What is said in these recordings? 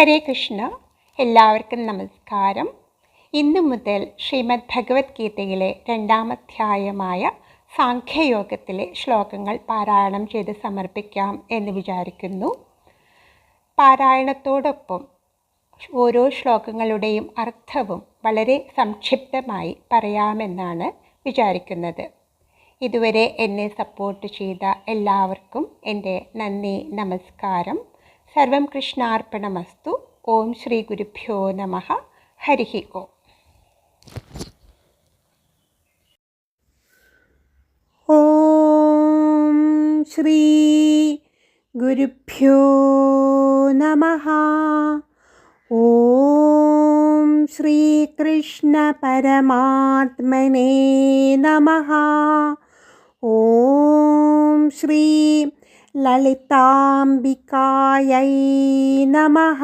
ഹരേ കൃഷ്ണ. എല്ലാവർക്കും നമസ്കാരം. ഇന്നു മുതൽ ശ്രീമദ് ഭഗവത്ഗീതയിലെ രണ്ടാമധ്യായമായ സാഖ്യയോഗത്തിലെ ശ്ലോകങ്ങൾ പാരായണം ചെയ്ത് സമർപ്പിക്കാം എന്ന് വിചാരിക്കുന്നു. പാരായണത്തോടൊപ്പം ഓരോ ശ്ലോകങ്ങളുടെയും അർത്ഥവും വളരെ സംക്ഷിപ്തമായി പറയാമെന്നാണ് വിചാരിക്കുന്നത്. ഇതുവരെ എന്നെ സപ്പോർട്ട് ചെയ്ത എല്ലാവർക്കും എന്റെ നന്ദി നമസ്കാരം. സർവം കൃഷ്ണാർപ്പണമസ്തു. ഓം ശ്രീ ഗുരുഭ്യോ നമ. ഹരി ഓം. ഓം ശ്രീ ഗുരുഭ്യോ നമ. ഓം ശ്രീകൃഷ്ണ പരമാത്മനേ നമ. ഓം ശ്രീ ललिताम्बिकायै नमः।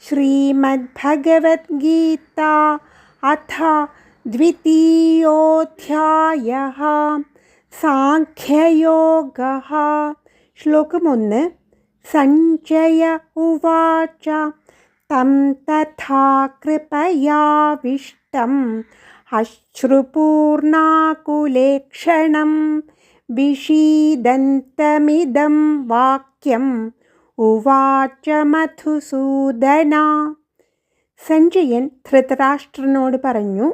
श्रीमद्भगवद्गीता अथ द्वितीयोऽध्यायः। साङ्ख्ययोगः। श्लोकमुन् सञ्चय उवाच। तं तथा कृपयाविष्टम्। अश्रुपूर्णाकुलेक्षणम् വിഷീദന്തമിദം വാക്യം ഉവാച മധുസൂദന. സഞ്ജയൻ ധൃതരാഷ്ട്രനോട് പറഞ്ഞു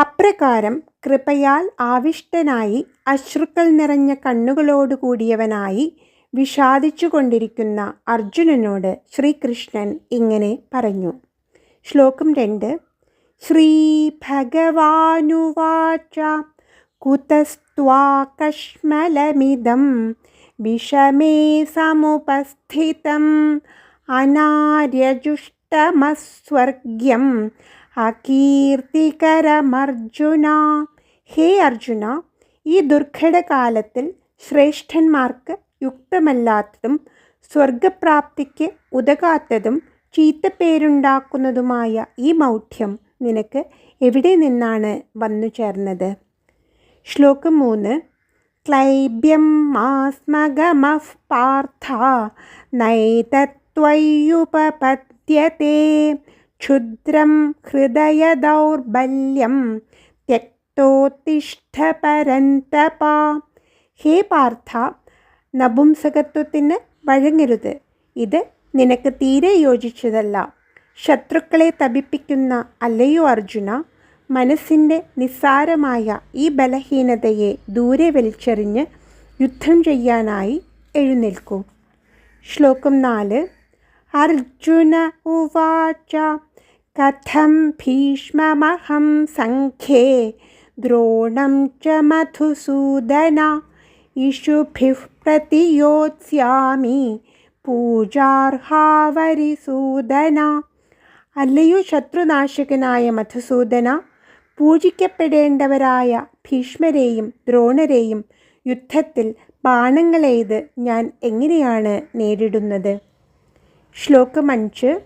അപ്രകാരം കൃപയാൽ ആവിഷ്ടനായി അശ്രുക്കൾ നിറഞ്ഞ കണ്ണുകളോടുകൂടിയവനായി വിഷാദിച്ചു കൊണ്ടിരിക്കുന്ന അർജുനനോട് ശ്രീകൃഷ്ണൻ ഇങ്ങനെ പറഞ്ഞു. ശ്ലോകം രണ്ട്. ശ്രീ ഭഗവാനുവാച കുതസ്ത്വാകശ്മലമിദം വിഷമേ സമുപസ്ഥിതം അനാര്യജുഷ്ടമസ്വർഗ്യം അകീർത്തികരമർജുന ഹേ അർജുന ഈ ദുർഘടകാലത്തിൽ ശ്രേഷ്ഠന്മാർക്ക് യുക്തമല്ലാത്തതും സ്വർഗപ്രാപ്തിക്ക് ഉതകാത്തതും ചീത്തപ്പേരുണ്ടാക്കുന്നതുമായ ഈ മൗഢ്യം നിനക്ക് എവിടെ നിന്നാണ് വന്നു ചേർന്നത് ശ്ലോകം മൂന്ന്. ക്ലൈബ്യം മാസ്മഗമഃ പാർത്ഥ നൈതത്വയ്യുപപദ്യത്തെ ക്ഷുദ്രം ഹൃദയദൗർബല്യം ത്യക്തോത്തിഷ്ഠ പരന്തപ ഹേ പാർത്ഥ നപുംസകത്വത്തിന് വഴങ്ങരുത്. ഇത് നിനക്ക് തീരെ യോജിച്ചതല്ല. ശത്രുക്കളെ തപിപ്പിക്കുന്ന അല്ലയോ അർജുന? മനസ്സിന്റെ നിസ്സാരമായ ഈ ബലഹീനതയെ ദൂരെ വലിച്ചെറിഞ്ഞ് യുദ്ധം ചെയ്യാനായി എഴുന്നേൽക്കൂ. ശ്ലോകം നാല്. അർജുന ഉവാച കഥം ഭീഷ്മമഹം സംഖ്യേ ദ്രോണം ച മധുസൂദന ഇഷുഭി പ്രതിയോത്സ്യാമി പൂജാർഹാവരിസൂദന. അല്ലയോ ശത്രുനാശകനായ മധുസൂദന പൂജിക്കപ്പെടേണ്ടവരായ ഭീഷ്മരെയും ദ്രോണരെയും യുദ്ധത്തിൽ ബാണങ്ങളെയ്ത് ഞാൻ എങ്ങനെയാണ് നേരിടുന്നത്? ശ്ലോകം അഞ്ച്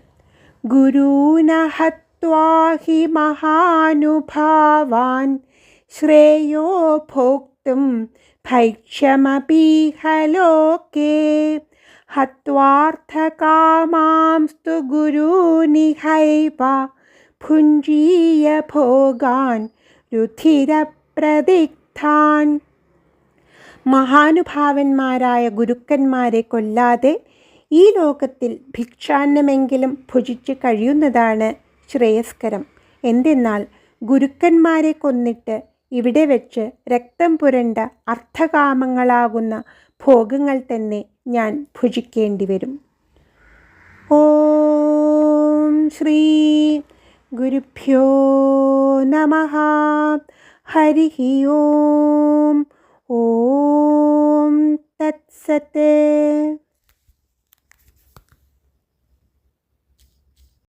മഹാനുഭാവാൻ ശ്രേയോ ഭോക്തും ഭൈക്ഷമപീഹ ലോകേ ഹത്വാർത്ഥകാമാംസ്തു ഗുരൂനിഹൈവ. ഭുഞ്ജീയ ഭോഗാൻ രുധിരപ്രതിഗ്ധാൻ മഹാനുഭാവന്മാരായ ഗുരുക്കന്മാരെ കൊല്ലാതെ ഈ ലോകത്തിൽ ഭിക്ഷാന്നമെങ്കിലും ഭുജിച്ച് കഴിയുന്നതാണ് ശ്രേയസ്കരം. എന്തെന്നാൽ ഗുരുക്കന്മാരെ കൊന്നിട്ട് ഇവിടെ വെച്ച് രക്തം പുരണ്ട അർത്ഥകാമങ്ങളാകുന്ന ഭോഗങ്ങൾ തന്നെ ഞാൻ ഭുജിക്കേണ്ടി വരും ഓം ശ്രീ ഗുരുഭ്യോ നമ. ഹരി ഓം. ഓം. തത്സത്ത്.